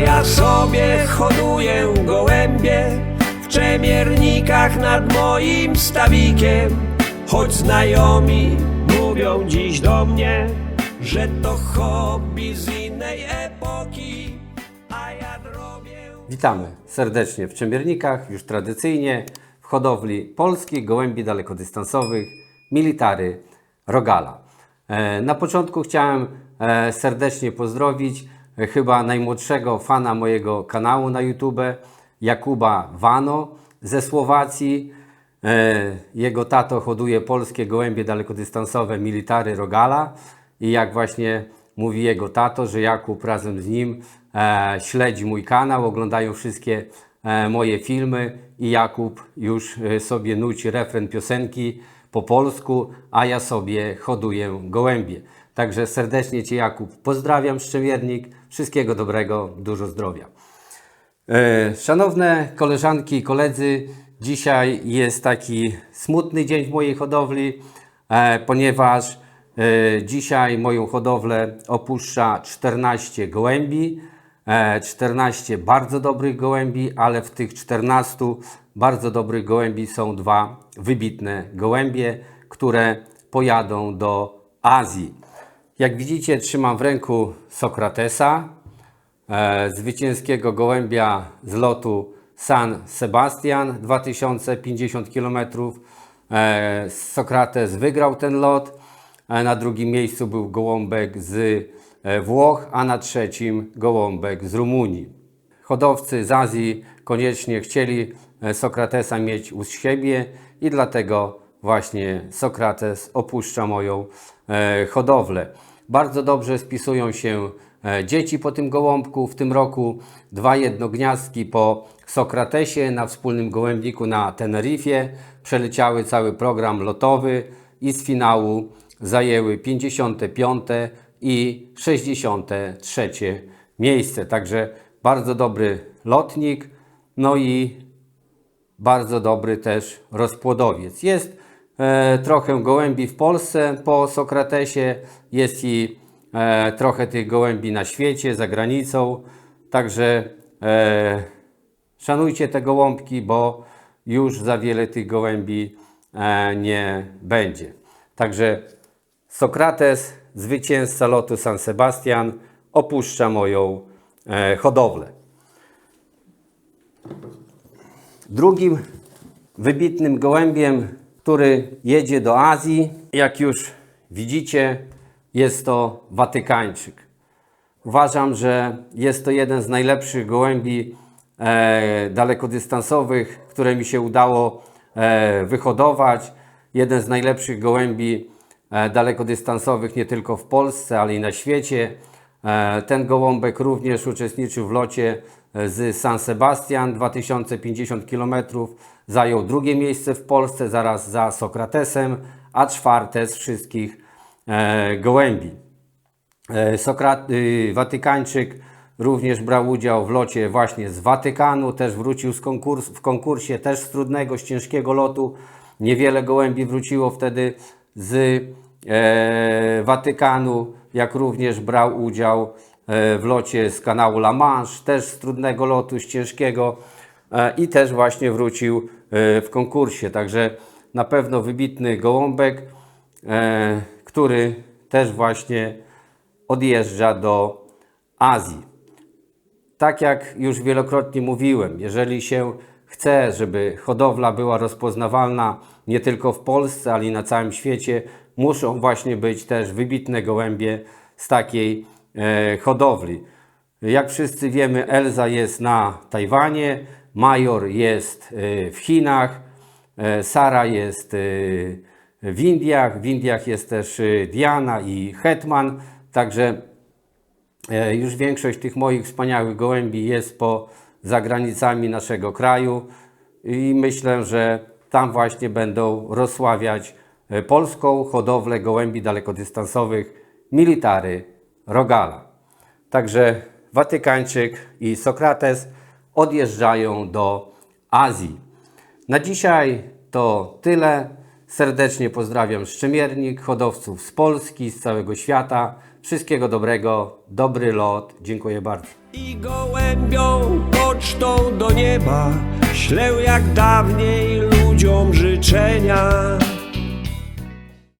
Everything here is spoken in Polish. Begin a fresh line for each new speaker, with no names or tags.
ja sobie hoduję gołębie w czemiernikach nad moim stawikiem. Choć znajomi mówią dziś do mnie, że to hobby z innej epoki, a ja robię.
Witamy serdecznie w Czemiernikach, już tradycyjnie w hodowli polskich gołębi dalekodystansowych Military Rogala. E, Na początku chciałem e, serdecznie pozdrowić chyba najmłodszego fana mojego kanału na YouTube, Jakuba Wano ze Słowacji. E, Jego tato hoduje polskie gołębie dalekodystansowe Military Rogala i jak właśnie mówi jego tato, że Jakub razem z nim e, śledzi mój kanał, oglądają wszystkie e, moje filmy i Jakub już sobie nuci refren piosenki po polsku, a ja sobie hoduję gołębie. Także serdecznie Cię Jakub pozdrawiam, Szczemiernik, wszystkiego dobrego, dużo zdrowia. E, Szanowne koleżanki i koledzy, dzisiaj jest taki smutny dzień w mojej hodowli, e, ponieważ e, dzisiaj moją hodowlę opuszcza 14 gołębi, e, 14 bardzo dobrych gołębi, ale w tych 14 bardzo dobrych gołębi są dwa wybitne gołębie, które pojadą do Azji. Jak widzicie, trzymam w ręku Sokratesa, e, zwycięskiego gołębia z lotu San Sebastian 2050 km. E, Sokrates wygrał ten lot. E, na drugim miejscu był gołąbek z e, Włoch, a na trzecim gołąbek z Rumunii. Hodowcy z Azji koniecznie chcieli e, Sokratesa mieć u siebie i dlatego właśnie Sokrates opuszcza moją e, hodowlę. Bardzo dobrze spisują się e, dzieci po tym gołąbku. W tym roku dwa jednogniazdki po Sokratesie na wspólnym gołębniku na Teneryfie przeleciały cały program lotowy i z finału zajęły 55 i 63 miejsce. Także bardzo dobry lotnik, no i bardzo dobry też rozpłodowiec. Jest trochę gołębi w Polsce po Sokratesie, jest i e, trochę tych gołębi na świecie, za granicą. Także e, szanujcie te gołąbki, bo już za wiele tych gołębi e, nie będzie. Także Sokrates, zwycięzca lotu San Sebastian, opuszcza moją e, hodowlę. Drugim wybitnym gołębiem, który jedzie do Azji, jak już widzicie, jest to Watykańczyk. Uważam, że jest to jeden z najlepszych gołębi e, dalekodystansowych, które mi się udało e, wyhodować. Jeden z najlepszych gołębi e, dalekodystansowych nie tylko w Polsce, ale i na świecie. E, ten gołąbek również uczestniczył w locie e, z San Sebastian 2050 km. Zajął drugie miejsce w Polsce, zaraz za Sokratesem, a czwarte z wszystkich e, gołębi. E, Sokrat, y, Watykańczyk również brał udział w locie właśnie z Watykanu, też wrócił z konkurs, w konkursie też z trudnego, z ciężkiego lotu. Niewiele gołębi wróciło wtedy z e, Watykanu, jak również brał udział e, w locie z kanału La Manche, też z trudnego lotu, z ciężkiego e, i też właśnie wrócił w konkursie. Także na pewno wybitny gołąbek, e, który też właśnie odjeżdża do Azji. Tak jak już wielokrotnie mówiłem, jeżeli się chce, żeby hodowla była rozpoznawalna nie tylko w Polsce, ale i na całym świecie, muszą właśnie być też wybitne gołębie z takiej e, hodowli. Jak wszyscy wiemy, Elza jest na Tajwanie, Major jest e, w Chinach, e, Sara jest e, w Indiach, w Indiach jest też Diana i Hetman, także Już większość tych moich wspaniałych gołębi jest po za granicami naszego kraju i myślę, że tam właśnie będą rozsławiać polską hodowlę gołębi dalekodystansowych Military Rogala. Także Watykańczyk i Sokrates odjeżdżają do Azji. Na dzisiaj to tyle. Serdecznie pozdrawiam Szczemiernik, hodowców z Polski, z całego świata. Wszystkiego dobrego, dobry lot. Dziękuję bardzo.
I gołębią pocztą do nieba ślę jak dawniej ludziom życzenia.